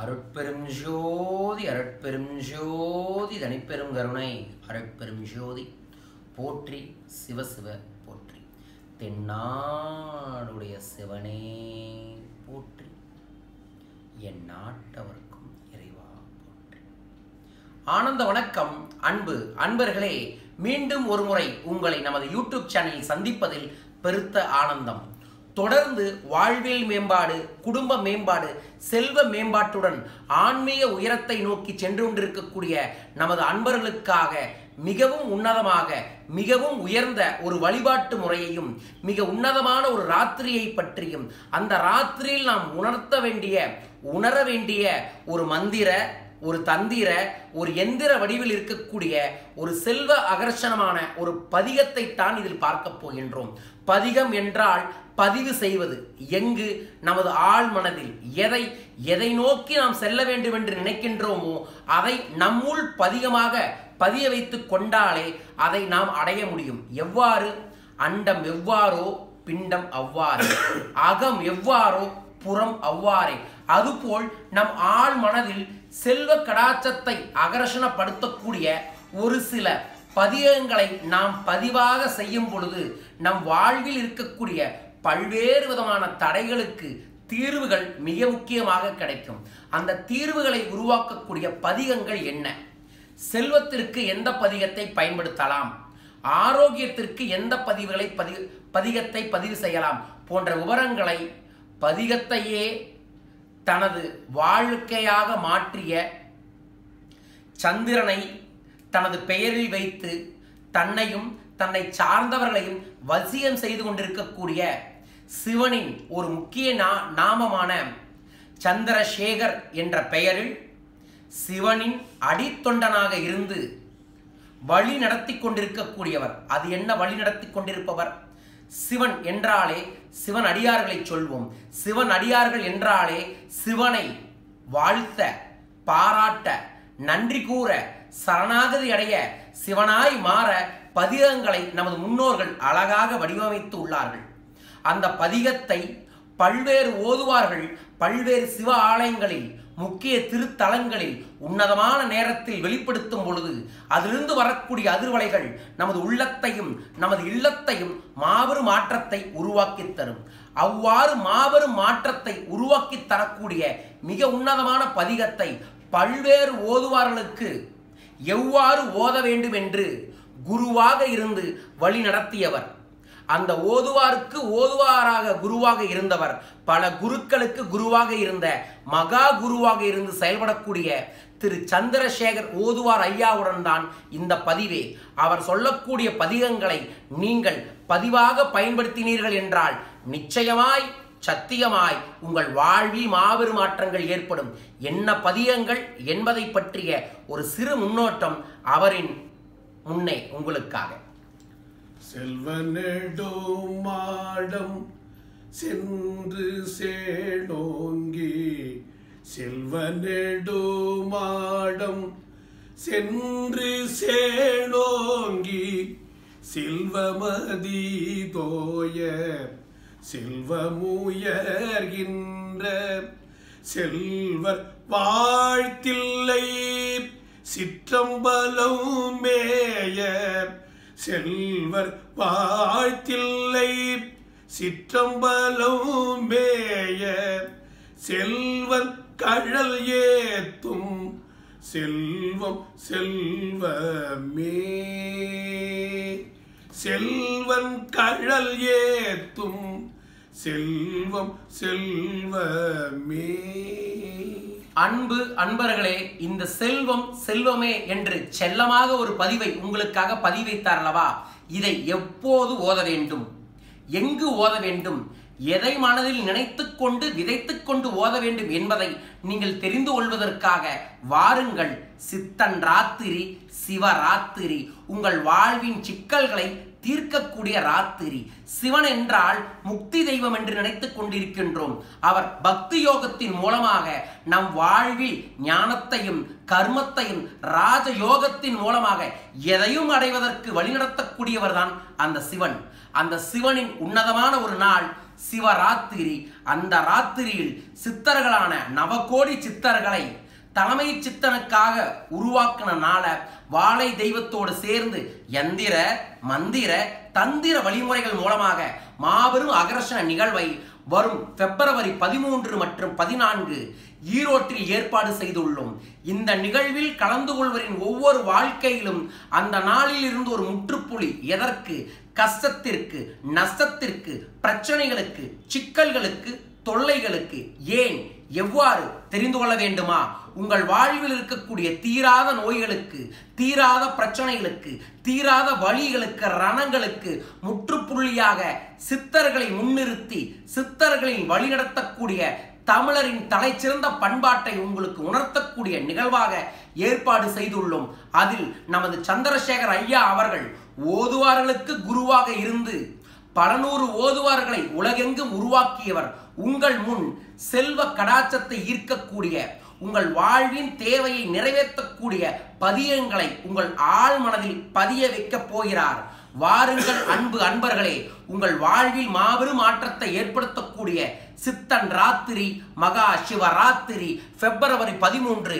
அருட்பெரும் ஜோதி அருட்பெரும் ஜோதி தனிப்பெரும் கருணை. அருட்பெரும் ஜோதி போற்றி சிவசிவ போற்றி. தென்னாடுடைய சிவனே போற்றி. என் நாட்டவர்க்கும் இறைவா போற்றி. ஆனந்த வணக்கம் அன்பு அன்பர்களே. மீண்டும் ஒருமுறை உங்களை நமது யூடியூப் சேனலில் சந்திப்பதில் பெருத்த ஆனந்தம். தொடர்ந்து வாழ்வியல் மேம்பாடு குடும்ப மேம்பாடு செல்வ மேம்பாட்டுடன் ஆன்மீக உயரத்தை நோக்கி சென்று கொண்டிருக்கக்கூடிய நமது அன்பர்களுக்காக மிகவும் உன்னதமாக மிகவும் உயர்ந்த ஒரு வழிபாட்டு முறையையும் மிக உன்னதமான ஒரு ராத்திரியை பற்றியும் அந்த ராத்திரியில் நாம் உணர்த்த வேண்டிய உணர வேண்டிய ஒரு மந்திர ஒரு தந்திர ஒரு எந்திர வடிவில் இருக்கக்கூடிய ஒரு செல்வ அகர்ஷணமான ஒரு பதிகத்தை தான் இதில் பார்க்க போகின்றோம். பதிகம் என்றால் பதிவு செய்வது. எங்கு? நமது ஆள் மனதில் எதை? எதை நோக்கி நாம் செல்ல வேண்டும் என்று நினைக்கின்றோமோ அதை நம்முள் பதிகமாக பதிய வைத்து கொண்டாலே அதை நாம் அடைய முடியும். எவ்வாறு? அண்டம் எவ்வாறோ பிண்டம் அவ்வாறு. அகம் எவ்வாறோ புறம் அவ்வாறே. அதுபோல் நம் ஆழ் மனதில் செல்வ கடாச்சத்தை அகர்ஷணப்படுத்தக்கூடிய ஒரு சில பதிகங்களை நாம் பதிவாக செய்யும் பொழுது நம் வாழ்வில் இருக்கக்கூடிய பல்வேறு விதமான தடைகளுக்கு தீர்வுகள் மிக முக்கியமாக கிடைக்கும். அந்த தீர்வுகளை உருவாக்கக்கூடிய பதிகங்கள் என்ன? செல்வத்திற்கு எந்த பதிகத்தை பயன்படுத்தலாம்? ஆரோக்கியத்திற்கு எந்த பதிவுகளை பதி பதிகத்தை பதிவு செய்யலாம்? போன்ற விவரங்களை பதிகத்தையே தனது வாழ்க்கையாக மாற்றிய சந்திரனை தனது பெயரில் வைத்து தன்னையும் தன்னை சார்ந்தவர்களையும் வசியம் செய்து கொண்டிருக்கக்கூடிய சிவனின் ஒரு முக்கிய நா நாமமான சந்திரசேகர் என்ற பெயரில் சிவனின் அடித்தொண்டனாக இருந்து வழி நடத்தி கொண்டிருக்கக்கூடியவர். அது என்ன வழி நடத்தி கொண்டிருப்பவர்? சிவன் என்றாலே சிவன் அடியார்களை சொல்வோம். சிவன் அடியார்கள் என்றாலே சிவனை வாழ்த்த பாராட்ட நன்றி கூற சரணாகதி அடைய சிவனாய் மாற பதிகங்களை நமது முன்னோர்கள் அழகாக வடிவமைத்து உள்ளார்கள். அந்த பதிகத்தை பல்வேறு ஓதுவார்கள் பல்வேறு சிவ ஆலயங்களில் முக்கிய திருத்தலங்களில் உன்னதமான நேரத்தில் வெளிப்படுத்தும் பொழுது அதிலிருந்து வரக்கூடிய அதிர்வலைகள் நமது உள்ளத்தையும் நமது இல்லத்தையும் மாபெரும் மாற்றத்தை உருவாக்கி தரும். அவ்வாறு மாபெரும் மாற்றத்தை உருவாக்கி தரக்கூடிய மிக உன்னதமான பதிகத்தை பல்வேறு ஓதுவார்களுக்கு எவ்வாறு ஓத வேண்டும் என்று குருவாக இருந்து வழி நடத்தியவர் அந்த ஓதுவாருக்கு ஓதுவாராக குருவாக இருந்தவர். பல குருக்களுக்கு குருவாக இருந்த மகா குருவாக இருந்து செயல்படக்கூடிய திரு சந்திரசேகர் ஓதுவார் ஐயாவுடன் தான் இந்த பதிவே. அவர் சொல்லக்கூடிய பதிகங்களை நீங்கள் பதிவாக பயன்படுத்தினீர்கள் என்றால் நிச்சயமாய் சத்தியமாய் உங்கள் வாழ்வில் மாபெரும் மாற்றங்கள் ஏற்படும். என்ன பதியங்கள் என்பதை பற்றிய ஒரு சிறு முன்னோட்டம் அவரின் முன்னே உங்களுக்காக. செல்வ செல்வனெடுமாடம் சென்று சேணோங்கி செல்வனெடுமாடம் சென்று சேணோங்கி செல்வமதி தோய செல்வமுயர்கின்ற செல்வர் வாழ்த்தில்லை சிற்றம்பலம் மேய செல்வர் வாழ்த்தில்லை. சிற்றம்பலம் மேய செல்வர் கழல் ஏத்தும். செல்வம் செல்வமே. செல்வன் கழல் ஏத்தும். செல்வம் செல்வமே. அன்பு அன்பர்களே இந்த செல்வம் செல்வமே என்று செல்லமாக ஒரு பதிவை உங்களுக்காக பதிவைத்தார் அல்லவா இதை எப்போது ஓத வேண்டும்? எங்கு ஓத வேண்டும்? எதை மனதில் நினைத்துக்கொண்டு கொண்டு கொண்டு ஓத வேண்டும் என்பதை நீங்கள் தெரிந்து கொள்வதற்காக வாருங்கள். சித்தன் ராத்திரி சிவராத்திரி. உங்கள் வாழ்வின் சிக்கல்களை தீர்க்கக்கூடிய ராத்திரி. சிவன் என்றால் முக்தி தெய்வம் என்று நினைத்துக் கொண்டிருக்கின்றோம். அவர் பக்தி யோகத்தின் மூலமாக நம் வாழ்வில் ஞானத்தையும் கர்மத்தையும் ராஜ யோகத்தின் மூலமாக எதையும் அடைவதற்கு வழிநடத்தக்கூடியவர் தான் அந்த சிவன். அந்த சிவனின் உன்னதமான ஒரு நாள் சிவராத்திரி. அந்த ராத்திரியில் சித்தர்களான நவகோடி சித்தர்களை தலைமை சித்தனுக்காக உருவாக்கின நாள வாழை தெய்வத்தோடு சேர்ந்து எந்திர மந்திர தந்திர வழிமுறைகள் மூலமாக மாபெரும் அகர்ஷண நிகழ்வை வரும் பிப்ரவரி பதிமூன்று மற்றும் பதினான்கு ஈரோட்டில் ஏற்பாடு செய்துள்ளோம். இந்த நிகழ்வில் கலந்து கொள்வரின் ஒவ்வொரு வாழ்க்கையிலும் அந்த நாளில் இருந்து ஒரு முற்றுப்புள்ளி எதற்கு? கஷ்டத்திற்கு நஷ்டத்திற்கு பிரச்சனைகளுக்கு சிக்கல்களுக்கு தொல்லைகளுக்கு ஏன் எவ்வாறு தெரிந்து கொள்ள வேண்டுமா? உங்கள் வாழ்வில் இருக்கக்கூடிய தீராத நோய்களுக்கு தீராத பிரச்சனைகளுக்கு தீராத வழிகளுக்கு ரணங்களுக்கு முற்றுப்புள்ளியாக சித்தர்களை முன்னிறுத்தி சித்தர்களின் வழிநடத்தக்கூடிய தமிழரின் தலைச்சிறந்த பண்பாட்டை உங்களுக்கு உணர்த்தக்கூடிய நிகழ்வாக ஏற்பாடு செய்துள்ளோம். அதில் நமது சந்திரசேகர் ஐயா அவர்கள் ஓதுவார்களுக்கு குருவாக இருந்து பல நூறு ஓதுவார்களை உலகெங்கும் உருவாக்கியவர். உங்கள் முன் செல்வ கடாச்சத்தை ஈர்க்கக்கூடிய உங்கள் வாழ்வின் தேவையை நிறைவேற்றக்கூடிய பதியங்களை உங்கள் ஆள் மனதில் பதிய வைக்கப் போகிறார். வாருங்கள் அன்பு அன்பர்களே உங்கள் வாழ்வில் மாபெரும் மாற்றத்தை ஏற்படுத்தக்கூடிய சித்தன் ராத்திரி மகா சிவராத்திரி பிப்ரவரி பதிமூன்று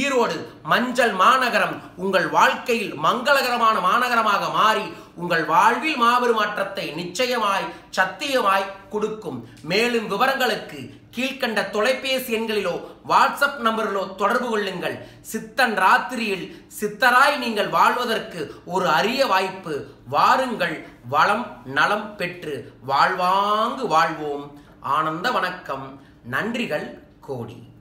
ஈரோடு மஞ்சள் மாநகரம் உங்கள் வாழ்க்கையில் மங்களகரமான மாநகரமாக மாறி உங்கள் வாழ்வில் மாபெரும் மாற்றத்தை நிச்சயமாய் சத்தியமாய் கொடுக்கும். மேலும் விவரங்களுக்கு கீழ்கண்ட தொலைபேசி எண்களிலோ வாட்ஸ்அப் நம்பரிலோ தொடர்பு கொள்ளுங்கள். சித்தன் ராத்திரியில் சித்தராய் நீங்கள் வாழ்வதற்கு ஒரு அரிய வாய்ப்பு. வாருங்கள் வளம் நலம் பெற்று வாழ்வாங்கு வாழ்வோம். ஆனந்த வணக்கம். நன்றிகள் கோடி.